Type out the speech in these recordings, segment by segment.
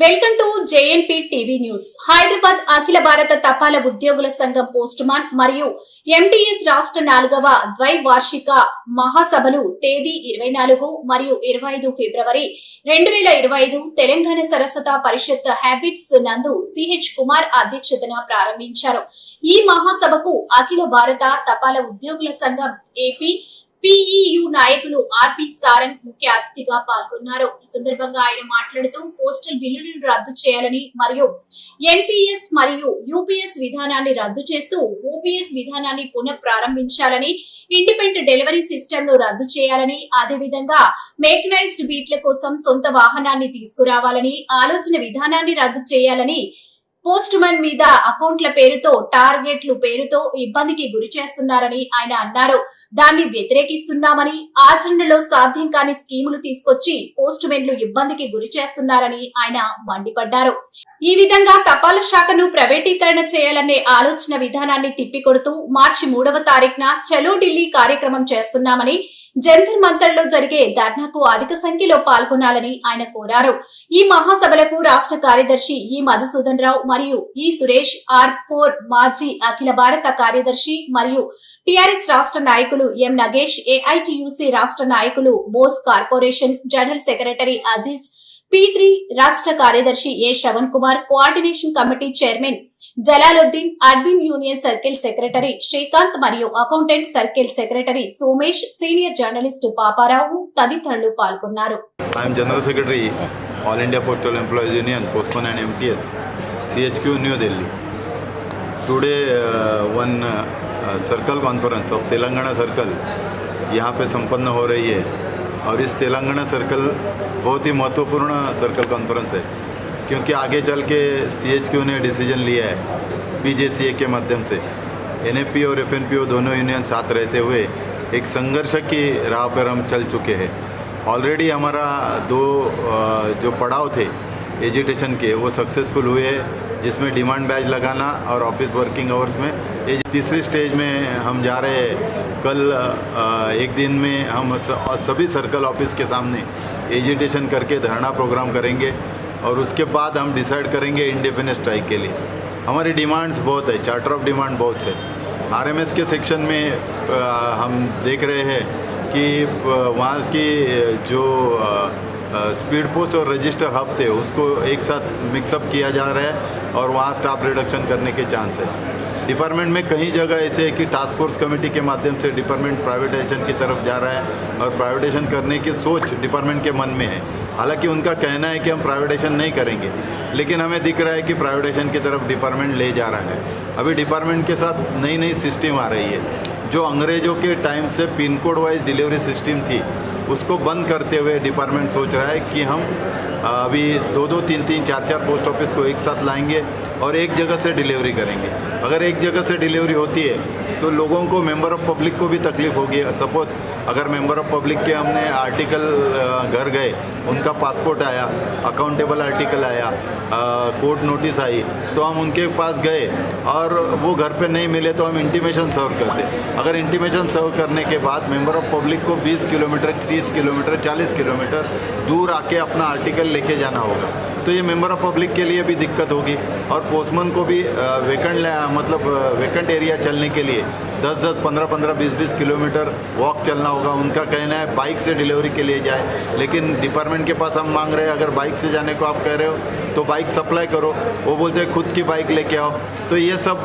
welcome to JNP TV news. Hyderabad అఖిల భారత తపాల ఉద్యోగుల సంఘం పోస్ట్ మాన్ మరియు ఎంటీఎస్ రాష్ట్ర నాలుగవ ద్వైవార్షిక మహాసభలు తేదీ ఇరవై నాలుగు మరియు ఇరవై ఐదు ఫిబ్రవరి రెండు వేల ఇరవై ఐదు తెలంగాణ సరస్వత పరిషత్ హ్యాబిట్స్ నందు సిహెచ్ కుమార్ అధ్యక్షతన ప్రారంభించారు. ఈ మహాసభకు అఖిల భారత తపాల ఉద్యోగుల సంఘం ఏపీ పిఈయు నాయకులు ఆర్పి సారంగ్ ముఖ్య అతిథిగా పాల్గొన్నారు. ఈ సందర్భంగా ఆయన మాట్లాడుతూ పోస్టల్ బిల్లులను రద్దు చేయాలని మరియు ఎన్పిఎస్ మరియు యూపీఎస్ విధానాన్ని రద్దు చేస్తూ ఓపీఎస్ విధానాన్ని పునః ప్రారంభించాలని ఇండిపెండెంట్ డెలివరీ సిస్టమ్ను రద్దు చేయాలని అదేవిధంగా మేకనైజ్డ్ బీట్ల కోసం సొంత వాహనాన్ని తీసుకురావాలని ఆలోచన విధానాన్ని రద్దు చేయాలని పోస్ట్ మ్యాన్ మీద అకౌంట్ల పేరుతో టార్గెట్లు పేరుతో ఇబ్బందికి గురి చేస్తున్నారని ఆయన అన్నారు. దాన్ని వ్యతిరేకిస్తున్నామని ఆచరణలో సాధ్యం కాని స్కీములు తీసుకొచ్చి పోస్ట్ మెన్లు ఇబ్బందికి గురి చేస్తున్నారని ఆయన మండిపడ్డారు. ఈ విధంగా తపాలా శాఖను ప్రైవేటీకరణ చేయాలనే ఆలోచన విధానాన్ని తిప్పికొడుతూ మార్చి మూడవ తారీఖున చలో ఢిల్లీ కార్యక్రమం చేస్తున్నామని జంతర్ మంతర్లో జరిగే ధర్నాకు అధిక సంఖ్యలో పాల్గొనాలని ఆయన కోరారు. ఈ మహాసభలకు రాష్ట్ర కార్యదర్శి ఈ మధుసూదన్ రావు మరియు ఈ సురేష్ ఆర్ ఫోర్ మాజీ అఖిల భారత కార్యదర్శి మరియు టిఆర్ఎస్ రాష్ట్ర నాయకులు ఎం నగేష్ ఏఐటియుసి రాష్ట్ర నాయకులు Bose corporation general secretary Aziz P three రాష్ట్ర కార్యదర్శి A Shravan Kumar coordination committee chairman Jalaluddin admin union circle secretary Srikanth మరియు accountant circle secretary Somesh senior journalist Paparao తదితరులు పాల్గొన్నారు I am General Secretary, All India Postal Employees Union, Postman and MTS, CHQ New Delhi. Today, uh, one uh, uh, circle conference of Telangana Circle यहाँ पे संपन्न हो रही है और इस तेलंगाना सर्कल बहुत ही महत्वपूर्ण सर्कल कॉन्फ्रेंस है, क्योंकि आगे चल के सी ने डिसीज़न लिया है पी के माध्यम से। एन और एफ़ दोनों यूनियन साथ रहते हुए एक संघर्ष की राह पर हम चल चुके हैं। ऑलरेडी हमारा दो जो पड़ाव थे एजुटेशन के वो सक्सेसफुल हुए हैं जिसमें डिमांड बैच लगाना और ऑफ़िस वर्किंग आवर्स में। ये तीसरी स्टेज में हम जा रहे हैं, कल एक दिन में हम सभी सर्कल ऑफ़िस के सामने एजुटेशन करके धरना प्रोग्राम करेंगे और उसके बाद हम डिसाइड करेंगे इंडिपेंडेंट स्ट्राइक के लिए। हमारी डिमांड्स बहुत है चार्टर ऑफ़ डिमांड बहुत है। आरएमएस के सेक्शन में हम देख रहे हैं कि वहाँ की जो स्पीड पोस्ट और रजिस्टर हब थे, उसको एक साथ मिक्सअप किया जा रहा है और वहाँ स्टाफ रिडक्शन करने के चांस है। डिपार्टमेंट में कई जगह ऐसे है कि टास्क फोर्स कमेटी के माध्यम से डिपार्टमेंट प्राइवेटाइजेशन की तरफ़ जा रहा है और प्राइवेटाइजेशन करने की सोच डिपार्टमेंट के मन में है। हालाँकि उनका कहना है कि हम प्राइवेटाइजेशन नहीं करेंगे, लेकिन हमें दिख रहा है कि प्राइवेटाइजेशन की तरफ़ डिपार्टमेंट ले जा रहा है। अभी डिपार्टमेंट के साथ नई नई सिस्टम आ रही है। जो अंग्रेज़ों के टाइम से pin code wise delivery system थी उसको बंद करते हुए डिपार्टमेंट सोच रहा है कि हम अभी दो दो तीन तीन चार चार पोस्ट ऑफ़िस को एक साथ लाएँगे और एक जगह से डिलीवरी करेंगे। अगर एक जगह से डिलीवरी होती है तो लोगों को मेंबर ऑफ़ पब्लिक को भी तकलीफ़ होगी। सपोज़ अगर मेंबर ऑफ़ पब्लिक के हमने आर्टिकल घर गए उनका पासपोर्ट आया अकाउंटेबल आर्टिकल आया कोर्ट नोटिस आई तो हम उनके पास गए और वो घर पे नहीं मिले तो हम इंटीमेशन सर्व करते। अगर इंटीमेशन सर्व करने के बाद मेंबर ऑफ़ पब्लिक को 20 किलोमीटर 30 किलोमीटर 40 किलोमीटर दूर आके अपना आर्टिकल लेके जाना होगा तो ये मेंबर ऑफ़ पब्लिक के लिए भी दिक्कत होगी। और पोस्टमैन को भी वेकेंट मतलब वेकेंट एरिया चलने के लिए 10 10 15 15 20 20 किलोमीटर वॉक चलना होगा, उनका कहना है बाइक से डिलीवरी के लिए जाए। लेकिन डिपार्टमेंट के पास हम मांग रहे हैं, अगर बाइक से जाने को आप कह रहे हो तो बाइक सप्लाई करो। वो बोलते हैं, खुद की बाइक लेके आओ। तो ये सब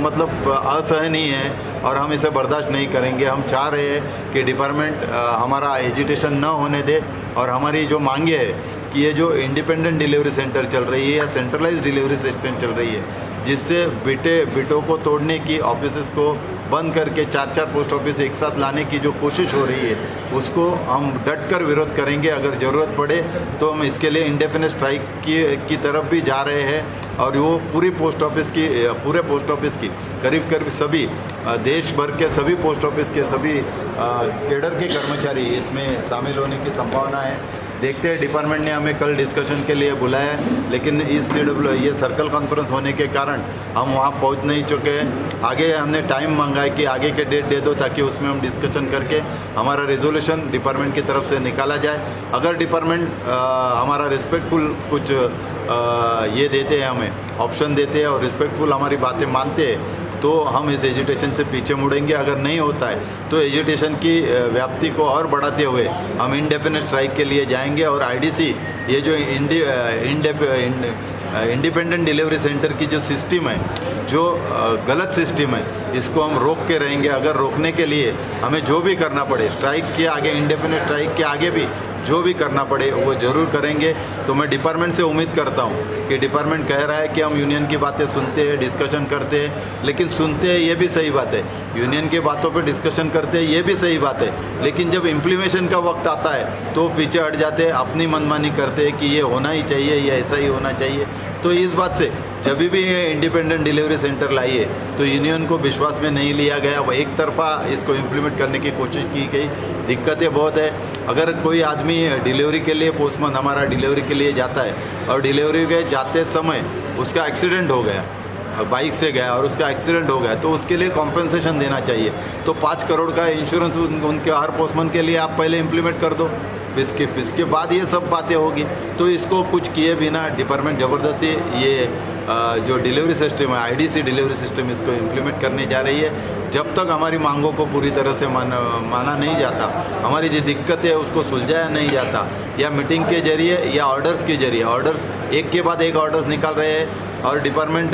मतलब असहनीय है और हम इसे बर्दाश्त नहीं करेंगे। हम चाह रहे हैं कि डिपार्टमेंट हमारा एजुटेशन न होने दे और हमारी जो मांगे है कि ये जो इंडिपेंडेंट डिलीवरी सेंटर चल रही है या सेंट्रलाइज डिलीवरी सिस्टम चल रही है, जिससे बिटे, बिटों को तोड़ने की ऑफ़िस को बंद करके चार चार पोस्ट ऑफ़िस एक साथ लाने की जो कोशिश हो रही है, उसको हम डट कर विरोध करेंगे। अगर ज़रूरत पड़े तो हम इसके लिए इंडिपेंडेंट स्ट्राइक की की तरफ़ भी जा रहे हैं और वो पूरी पोस्ट ऑफ़िस की, पूरे पोस्ट ऑफ़िस की, करीब करीब सभी देश भर के सभी पोस्ट ऑफ़िस के सभी केडर के कर्मचारी इसमें शामिल होने की संभावना है। देखते हैं डिपार्टमेंट ने हमें कल डिस्कशन के लिए बुलाया है लेकिन इस सी डब्ल्यू ये सर्कल कॉन्फ्रेंस होने के कारण हम वहाँ पहुँच नहीं चुके हैं। आगे हमने टाइम मांगा है कि आगे के डेट दे दो ताकि उसमें हम डिस्कशन करके हमारा रेजोल्यूशन डिपार्टमेंट की तरफ़ से निकाला जाए। अगर डिपार्टमेंट हमारा रिस्पेक्टफुल कुछ अ, ये देते हैं हमें ऑप्शन देते हैं और रिस्पेक्टफुल हमारी बातें मानते हैं तो हम इस एजुटेशन से पीछे मुड़ेंगे। अगर नहीं होता है तो एजुटेशन की व्याप्ति को और बढ़ाते हुए हम इंडेपेंडेंट स्ट्राइक के लिए जाएँगे और आईडीसी ये जो इंडी इंडिपेंडेंट डिलीवरी सेंटर की जो सिस्टम है, जो गलत सिस्टम है, इसको हम रोक के रहेंगे। अगर रोकने के लिए हमें जो भी करना पड़े स्ट्राइक के आगे इंडिपेंडेंट स्ट्राइक के आगे भी जो भी करना पड़े, वो ज़रूर करेंगे। तो मैं डिपार्टमेंट से उम्मीद करता हूँ कि डिपार्टमेंट कह रहा है कि हम यूनियन की बातें सुनते हैं, डिस्कशन करते हैं, लेकिन सुनते हैं, ये भी सही बात है। यूनियन की बातों पे डिस्कशन करते हैं, ये भी सही बात है। लेकिन जब इम्प्लीमेशन का वक्त आता है तो पीछे हट जाते हैं, अपनी मनमानी करते हैं कि ये होना ही चाहिए, ये ऐसा ही होना चाहिए। तो इस बात से जब भी ये इंडिपेंडेंट डिलीवरी सेंटर लाइए तो यूनियन को विश्वास में नहीं लिया गया। वो एक तरफा इसको इम्प्लीमेंट करने की कोशिश की गई। दिक्कतें बहुत है। अगर कोई आदमी डिलीवरी के लिए पोस्टमैन हमारा डिलीवरी के लिए जाता है, और डिलीवरी के जाते समय उसका एक्सीडेंट हो गया बाइक से गया और उसका एक्सीडेंट हो गया तो उसके लिए कॉम्पेंसेशन देना चाहिए। तो पाँच करोड़ का इंश्योरेंस उनके, हर पोस्टमैन के लिए आप पहले इम्प्लीमेंट कर दो। इसके इसके बाद ये सब बातें होगी। तो इसको कुछ किए बिना डिपार्टमेंट ज़बरदस्ती ये जो डिलीवरी सिस्टम है, आईडीसी डिलीवरी सिस्टम इसको इम्प्लीमेंट करने जा रही है। जब तक हमारी मांगों को पूरी तरह से मान, माना नहीं जाता, हमारी जो दिक्कत है उसको सुलझाया नहीं जाता, या मीटिंग के ज़रिए या ऑर्डर्स के ज़रिए। ऑर्डर्स एक के बाद एक ऑर्डर्स निकाल रहे हैं और डिपार्टमेंट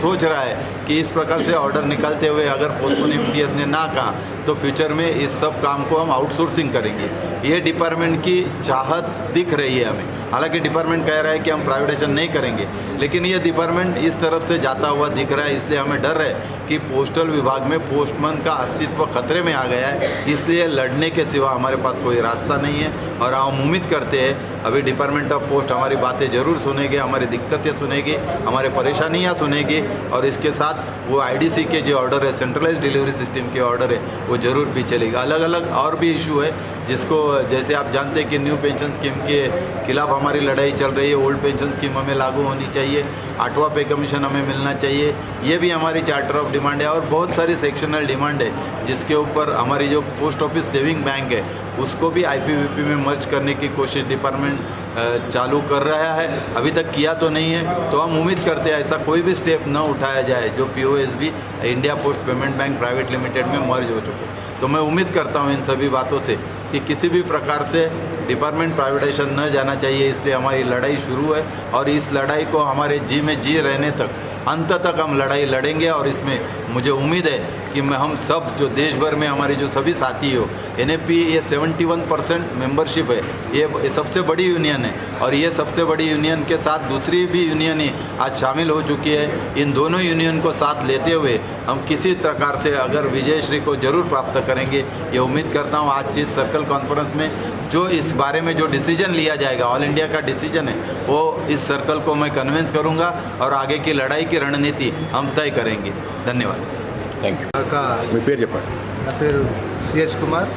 सोच रहा है कि इस प्रकार से ऑर्डर निकालते हुए अगर पोस्टपोन एम ने ना कहा तो फ्यूचर में इस सब काम को हम आउटसोर्सिंग करेंगे। ये डिपार्टमेंट की चाहत दिख रही है हमें। हालाँकि डिपार्टमेंट कह रहा है कि हम प्राइवेटाइजेशन नहीं करेंगे, लेकिन ये डिपार्टमेंट इस तरफ़ से जाता हुआ दिख रहा है, इसलिए हमें डर है कि पोस्टल विभाग में पोस्टमैन का अस्तित्व खतरे में आ गया है। इसलिए लड़ने के सिवा हमारे पास कोई रास्ता नहीं है और हम उम्मीद करते हैं, अभी डिपार्टमेंट ऑफ़ पोस्ट हमारी बातें ज़रूर सुनेगी, हमारी दिक्कतें सुनेगी, हमारे परेशानियाँ सुनेगी और इसके साथ वो आईडीसी के जो ऑर्डर है सेंट्रलाइज डिलीवरी सिस्टम के ऑर्डर है वो ज़रूर पीछे लेगा अलग अलग और भी इशू है, जिसको जैसे आप जानते हैं कि न्यू पेंशन स्कीम के खिलाफ हमारी लड़ाई चल रही है ओल्ड पेंशन स्कीम हमें लागू होनी चाहिए, आठवां पे कमीशन हमें मिलना चाहिए, ये भी हमारी चार्टर ऑफ़ डिमांड है और बहुत सारी सेक्शनल डिमांड है, जिसके ऊपर हमारी जो पोस्ट ऑफ़िस सेविंग बैंक है, उसको भी आईपीवीपी में मर्ज करने की कोशिश डिपार्टमेंट चालू कर रहा है। अभी तक किया तो नहीं है। तो हम उम्मीद करते हैं ऐसा कोई भी स्टेप न उठाया जाए, जो POSB India post payment bank private limited में मर्ज हो चुके। तो मैं उम्मीद करता हूँ इन सभी बातों से कि किसी भी प्रकार से डिपार्टमेंट प्राइवेटाइजेशन न जाना चाहिए, इसलिए हमारी लड़ाई शुरू है और इस लड़ाई को हमारे जी में जी रहने तक, अंत तक हम लड़ाई लड़ेंगे और इसमें मुझे उम्मीद है कि मैं हम सब, जो देश भर में हमारे जो सभी साथी हो एन ये 71 परसेंट मेम्बरशिप है ये ये सबसे बड़ी यूनियन है और ये सबसे बड़ी यूनियन के साथ दूसरी भी यूनियन ही आज शामिल हो चुकी है इन दोनों यूनियन को साथ लेते हुए हम किसी प्रकार से अगर विजय श्री को जरूर प्राप्त करेंगे ये उम्मीद करता हूँ आज इस सर्कल कॉन्फ्रेंस में जो इस बारे में जो डिसीजन लिया जाएगा ऑल इंडिया का डिसीजन है वो इस सर्कल को मैं कन्विंस करूंगा और आगे की लड़ाई की रणनीति हम तय करेंगे धन्यवाद థ్యాంక్ యూ ఒక మీ పేరు చెప్పండి నా పేరు CH Kumar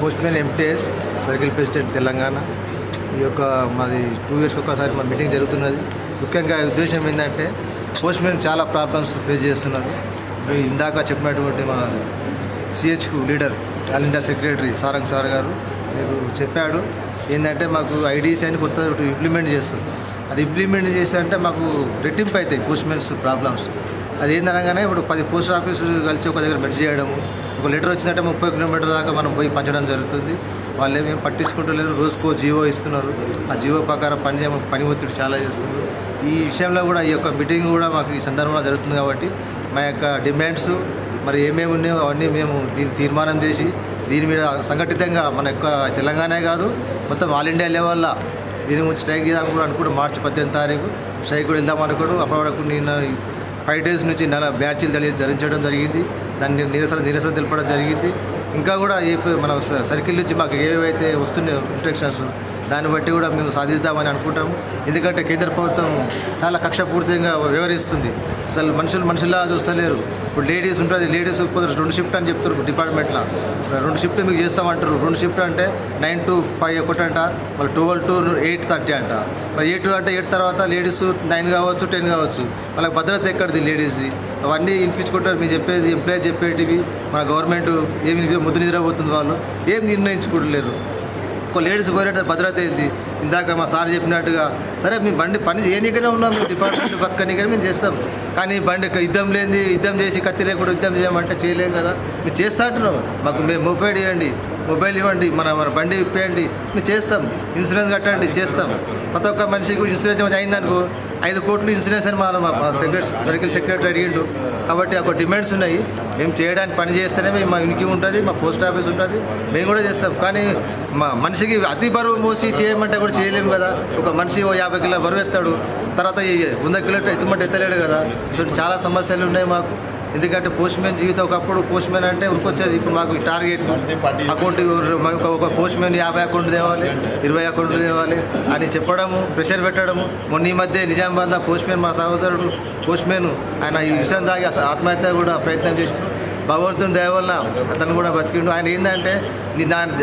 postmen MTS circle president Telangana. ఈ యొక్క మాది టూ ఇయర్స్ ఒకసారి మా మీటింగ్ జరుగుతున్నది. ముఖ్యంగా ఉద్దేశం ఏంటంటే పోస్ట్మెన్ చాలా ప్రాబ్లమ్స్ ఫేస్ చేస్తున్నారు. మీరు ఇందాక చెప్పినటువంటి మా సిహెచ్కు leader all India secretary Sarang sir గారు మీరు చెప్పాడు. ఏంటంటే మాకు ఐడీసీ అని కొత్త ఇంప్లిమెంట్ చేస్తారు. అది ఇంప్లిమెంట్ చేస్తే అంటే మాకు రెట్టింపు అవుతాయి పోస్ట్మెన్స్ ప్రాబ్లమ్స్. అది ఏందనగానే ఇప్పుడు పది పోస్ట్ ఆఫీసులు కలిసి ఒక దగ్గర మెడ్ చేయడము ఒక లీటర్ వచ్చిందంటే ముప్పై కిలోమీటర్ దాకా మనం పోయి పంచడం జరుగుతుంది. వాళ్ళు ఏమేమి పట్టించుకుంటలేరు. రోజుకో జీవో ఇస్తున్నారు. ఆ జీవో ప్రకారం పని పని ఒత్తిడి చాలా చేస్తున్నారు. ఈ విషయంలో కూడా ఈ యొక్క మీటింగ్ కూడా మాకు ఈ సందర్భంలో జరుగుతుంది కాబట్టి మా యొక్క డిమాండ్స్ మరి ఏమేమి ఉన్నాయో అవన్నీ మేము దీన్ని తీర్మానం చేసి దీని మీద సంఘటితంగా మన యొక్క తెలంగాణే కాదు మొత్తం ఆల్ ఇండియా లెవెల్లో దీని గురించి స్ట్రైక్ చేద్దాం కూడా అనుకుంటూ మార్చి పద్దెనిమిది తారీఖు స్ట్రైక్ కూడా వెళ్దాం అనుకోడు అప్పటి వరకు నేను ఫైవ్ డేస్ నుంచి నెల బ్యాచ్లు తెలియ ధరించడం జరిగింది. దాన్ని నిరసన నిరసన తెలపడం జరిగింది. ఇంకా కూడా ఏ మన సర్కిల్ నుంచి మాకు ఏవైతే వస్తున్నాయో ఇన్స్ట్రక్షన్స్ దాన్ని బట్టి కూడా మేము సాధిస్తామని అనుకుంటాము. ఎందుకంటే కేంద్ర ప్రభుత్వం చాలా కక్షపూర్తిగా వ్యవహరిస్తుంది. అసలు మనుషులు మనుషుల్లా చూస్తలేరు. ఇప్పుడు లేడీస్ ఉంటుంది లేడీస్ కొందరు రెండు షిఫ్ట్ అని చెప్తారు డిపార్ట్మెంట్లో. రెండు షిఫ్ట్ మీకు చేస్తామంటారు. రెండు షిఫ్ట్ అంటే నైన్ టు ఫైవ్ ఒకటి అంట మళ్ళీ ట్వెల్వ్ టు ఎయిట్ థర్టీ అంట. మరి ఎయిట్ అంటే ఎయిట్ తర్వాత లేడీస్ నైన్ కావచ్చు టెన్ కావచ్చు. వాళ్ళకి భద్రత ఎక్కడిది లేడీస్ది? అవన్నీ వినిపించుకుంటారు. మీరు చెప్పేది ఎంప్లాయీ చెప్పేటివి. మన గవర్నమెంట్ ఏమి ముద్దు నిద్రపోతుంది వాళ్ళు? ఏం నిర్ణయించుకుంటలేరు ఒక లేడీస్ పోయినట్టు భద్రత ఏంది? ఇందాక మా సార్ చెప్పినట్టుగా సరే మీ బండి పని చేయనీకనే ఉన్నాం మేము డిపార్ట్మెంట్ బతకనీకనే మేము చేస్తాం. కానీ బండి యుద్ధం లేని యుద్ధం చేసి కత్తి లేకుండా యుద్ధం చేయమంటే చేయలేం కదా. మీరు చేస్తా అంటున్నాం. మాకు మేము మొబైల్ ఇవ్వండి మొబైల్ ఇవ్వండి మన మన బండి ఇప్పేయండి. మేము చేస్తాం. ఇన్సూరెన్స్ కట్టండి చేస్తాం. ప్రతి ఒక్క మనిషికి ఇన్సూరెన్స్ అయిందనుకో ఐదు కోట్లు ఇన్సూరెన్స్ అని మా సెక్రటరీ సర్కిల్ సెక్రటరీ అడిగిండు. కాబట్టి ఒక డిమాండ్స్ ఉన్నాయి. మేము చేయడానికి పని చేస్తేనే మా ఇంటికి ఉంటుంది మా పోస్ట్ ఆఫీస్ ఉంటుంది. మేము కూడా చేస్తాం. కానీ మా మనిషికి అతి బరువు మోసి చేయమంటే కూడా చేయలేము కదా. ఒక మనిషి ఓ యాభై కిలో బరువు ఎత్తాడు. తర్వాత వంద కిలో ఎత్తుమంటే ఎత్తలేడు కదా. సో చాలా సమస్యలు ఉన్నాయి మాకు. ఎందుకంటే పోస్ట్మెన్ జీవితం ఒకప్పుడు పోస్ట్మెన్ అంటే ఉరికొచ్చేది. ఇప్పుడు మాకు ఈ టార్గెట్ అకౌంట్ మాకు ఒక పోస్ట్మెన్ యాభై అకౌంట్ తేవాలి ఇరవై అకౌంట్ తేవాలి అని చెప్పడము ప్రెషర్ పెట్టడము. మొన్న ఈ మధ్య నిజామాబాద్లో పోస్ట్మెన్ మా సహోదరుడు పోస్ట్మెన్ ఆయన ఈ విషయం దాగి ఆత్మహత్య కూడా ప్రయత్నం చేసి భగవంతుని దయ వల్ల అతను కూడా బతికిండు. ఆయన ఏంటంటే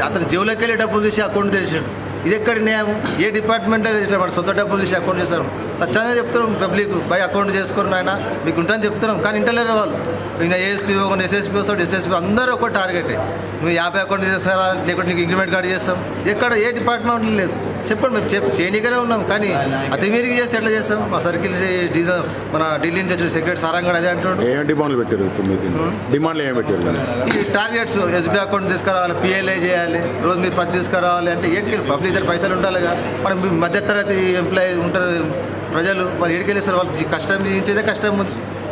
అతను జేబులోకి వెళ్ళి డబ్బులు తీసి అకౌంట్ తెరిచాడు. ఇది ఎక్కడ న్యాయం? ఏ డిపార్ట్మెంట్ ఇట్లా మన సొంత డబ్బులు తీసి అకౌంట్ చేస్తారు. సత్యంగా చెప్తున్నాం పబ్లిక్ బై అకౌంట్ చేసుకుని ఆయన మీకు ఉంటుందని చెప్తున్నాం. కానీ ఇంటలేరు వాళ్ళు. ఇంకా ఏఎస్పీ ఒక ఎస్ఎస్పీ వస్తాడు ఎస్ఎస్పీ అందరూ ఒక టార్గెటే నువ్వు యాభై అకౌంట్ చేస్తారా? లేకుంటే నీకు ఇంక్రిమెంట్ కార్డు చేస్తాం. ఎక్కడ? ఏ డిపార్ట్మెంట్ లేదు. చెప్పండి మేము చెప్పి చేయనీకనే ఉన్నాం కానీ అతి మీరికి చేసి ఎట్లా చేస్తాం? మా సర్కిల్ డీజల్ మన ఢిల్లీ నుంచి వచ్చిన సెక్రటరీ సారంగడ్ అదే అంటున్నాడు ఏం డిమాండ్లు పెట్టారు ఇప్పుడు మీకు డిమాండ్లు ఏం పెట్టారు ఈ టార్గెట్స్ ఎస్బీ అకౌంట్ తీసుకురావాలి పిఎల్ఐ చేయాలి రోజు మీరు పది తీసుకురావాలి అంటే ఏంటికి పబ్లిక్ దగ్గర పైసలు ఉండాలిగా మరి మీ మధ్యతరగతి ఎంప్లాయీ ఉంటారు ప్రజలు వాళ్ళు ఏడికెళ్ళిస్తారు వాళ్ళు కష్టం జీవించేదే కష్టం.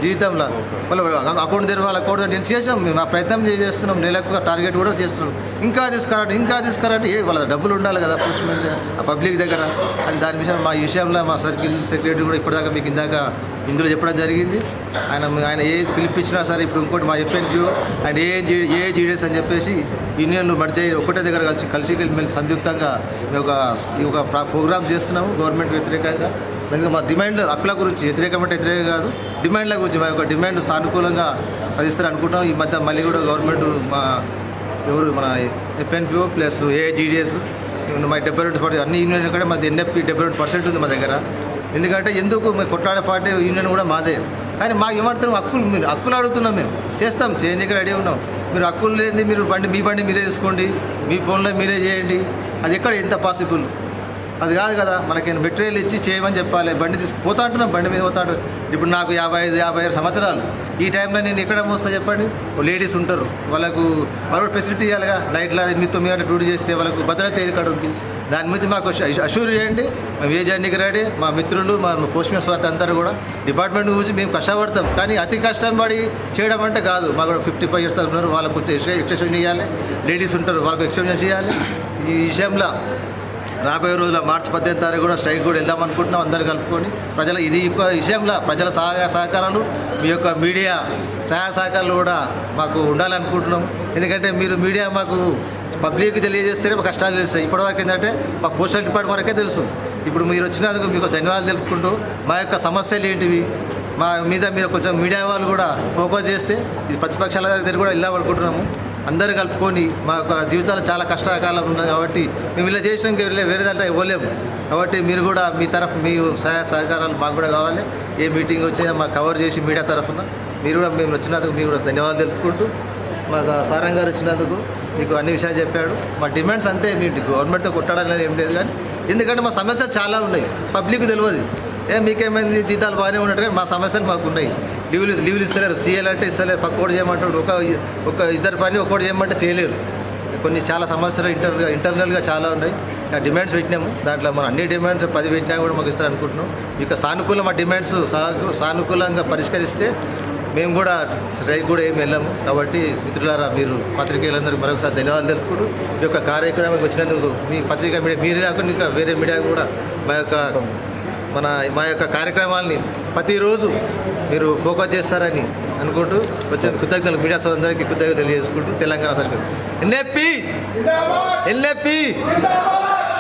జీవితంలో. మళ్ళీ అకౌంట్ తెరవాలి అకౌంట్ నేను చేసాం ప్రయత్నం చేస్తున్నాం. నెలకు టార్గెట్ కూడా చేస్తున్నాం. ఇంకా తీసుకురండి ఇంకా తీసుకురండి ఏ వాళ్ళ డబ్బులు ఉండాలి కదా పోస్ట్ మీద పబ్లిక్ దగ్గర. అని దాని విషయం మా విషయంలో మా సర్కిల్ సెక్రటరీ కూడా ఇప్పటిదాకా మీకు ఇందాక ఇందులో చెప్పడం జరిగింది. ఆయన ఆయన ఏ పిలిపించినా సరే ఇప్పుడు ఇంకోటి మా ఎఫ్ఎన్క్యూ అండ్ ఏ ఏ జీడిఎస్ అని చెప్పేసి యూనియన్లు మర్చి ఒకటే దగ్గర కలిసి కలిసి మెలిసి సంయుక్తంగా మేము ఒక ఈ ఒక ప్రోగ్రామ్ చేస్తున్నాము. గవర్నమెంట్ వ్యతిరేకంగా. దానికి మా డిమాండ్ హక్కుల గురించి వ్యతిరేకం అంటే వ్యతిరేకం కాదు. డిమాండ్ల గురించి మా యొక్క డిమాండ్ సానుకూలంగా అందిస్తారు అనుకుంటాం ఈ మధ్య మళ్ళీ కూడా గవర్నమెంట్ మా ఎవరు మన ఎఫ్ఎన్పిఓ ప్లస్ ఏఐజీడిఎస్ మా డెబ్బై రెండు పర్సెంట్ అన్ని యూనియన్ కూడా మాది ఎన్ఎఫ్పి డెబ్బై రెండు పర్సెంట్ ఉంది మా దగ్గర. ఎందుకంటే ఎందుకు మేము కొట్లాడే పార్టీ యూనియన్ కూడా మాదే. కానీ మాకు ఏమంటారు హక్కులు మీరు హక్కులు అడుగుతున్నాం మేము. చేస్తాం చేయడానికి రెడీ ఉన్నాం. మీరు హక్కులు లేని మీరు బండి మీ బండి మీరే తీసుకోండి. మీ ఫోన్లో మీరే చేయండి. అది ఎక్కడ ఎంత పాసిబుల్? అది కాదు కదా మనకి మెటీరియల్ ఇచ్చి చేయమని చెప్పాలి బండి తీసుకు పోతా అంటున్నాం బండి మీద పోతాడు ఇప్పుడు నాకు యాభై ఐదు యాభై ఆరు సంవత్సరాలు. ఈ టైంలో నేను ఎక్కడ మోస్తా చెప్పండి? ఓ లేడీస్ ఉంటారు. వాళ్ళకు వాళ్ళు ఫెసిలిటీ ఇవ్వాలిగా నైట్లో ఎనిమిది తొమ్మిది గంటలు డ్యూటీ చేస్తే వాళ్ళకు భద్రత ఎక్కడ ఉంది? దాని గురించి మాకు అష్యూర్ చేయండి. మేము ఏ జర్నీకి రెడీ మా మిత్రులు మా పోస్ట్ మ్యాన్ అందరూ కూడా డిపార్ట్మెంట్ గురించి మేము కష్టపడతాం. కానీ అతి కష్టం పడి చేయడం అంటే కాదు. మాకు ఫిఫ్టీ ఫైవ్ ఇయర్స్ ఉన్నారు. వాళ్ళకు కొంచెం ఎక్స్టెన్షన్ చేయాలి లేడీస్ ఉంటారు. వాళ్ళకు ఎక్స్టెన్షన్ చేయాలి. ఈ విషయంలో రాబోయే రోజుల మార్చి పద్దెనిమిది తారీఖు కూడా స్ట్రైక్ కూడా వెళ్దాం అనుకుంటున్నాం అందరు కలుపుకొని. ప్రజల ఇది యొక్క విషయంలో ప్రజల సహాయ సహకారాలు మీ యొక్క మీడియా సహాయ సహకారాలు కూడా మాకు ఉండాలనుకుంటున్నాం. ఎందుకంటే మీరు మీడియా మాకు పబ్లిక్ తెలియజేస్తేనే మా కష్టాలు తెలుస్తాయి. ఇప్పటివరకు ఏంటంటే మా పోస్టల్ డిపార్ట్మెంట్ వరకే తెలుసు. ఇప్పుడు మీరు వచ్చినందుకు మీకు ధన్యవాదాలు తెలుపుకుంటూ మా యొక్క సమస్యలు ఏంటివి? మా మీద మీరు కొంచెం మీడియా వాళ్ళు కూడా ఫోకస్ చేస్తే ఇది ప్రతిపక్షాల దగ్గర కూడా వెళ్దాం అనుకుంటున్నాము. అందరూ కలుపుకొని మా యొక్క జీవితాలు చాలా కష్టకాలం ఉన్నాయి కాబట్టి మేము ఇలా చేసినాక వేరే వేరే దాంట్లో ఇవ్వలేము. కాబట్టి మీరు కూడా మీ తరఫు మీ సహాయ సహకారాలు మాకు కూడా కావాలి. ఏ మీటింగ్ వచ్చినా మాకు కవర్ చేసి మీడియా తరఫున మీరు కూడా మేము వచ్చినందుకు మీరు కూడా ధన్యవాదాలు తెలుపుకుంటూ మాకు సారం గారు వచ్చినందుకు మీకు అన్ని విషయాలు చెప్పాడు. మా డిమాండ్స్ అంతే మీ గవర్నమెంట్తో కొట్టాడని ఏం లేదు కానీ ఎందుకంటే మా సమస్యలు చాలా ఉన్నాయి. పబ్లిక్ తెలియదు. ఏ మీకేమైంది? జీతాలు బాగానే ఉన్నట్టు మా సమస్యలు మాకు ఉన్నాయి. లీవ్లు లీవ్లు ఇస్తలేరు సీఎల్ అంటే ఇస్తలేరు. పక్కోటి చేయమంటాడు ఒక ఒక ఇద్దరు పని ఒక్కోటి చేయమంటే చేయలేరు. కొన్ని చాలా సమస్యలు ఇంటర్ ఇంటర్నల్గా చాలా ఉన్నాయి. ఆ డిమాండ్స్ పెట్టినాము. దాంట్లో మనం అన్ని డిమాండ్స్ పది పెట్టినా కూడా మాకు ఇస్తారు అనుకుంటున్నాం. ఇక సానుకూల మా డిమాండ్స్ సా- సానుకూలంగా పరిష్కరిస్తే మేము కూడా స్ట్రైక్ కూడా ఏమి వెళ్ళాము. కాబట్టి మిత్రులారా మీరు పత్రికేయులందరికీ మరొకసారి ధన్యవాదాలు తెలుపుకుంటూ ఈ యొక్క కార్యక్రమానికి వచ్చినందుకు మీ పత్రికా మీడియా మీరు కాకుండా ఇంకా వేరే మీడియా కూడా మా యొక్క మన మా యొక్క కార్యక్రమాల్ని ప్రతిరోజు మీరు ఫోకస్ చేస్తారని అనుకుంటూ వచ్చిన కృతజ్ఞతలు. మీడియా సోదరులందరికీ కృతజ్ఞతలు తెలియజేసుకుంటూ తెలంగాణ సర్కార్ ఎన్ఎపి ఎన్ఎఫ్పి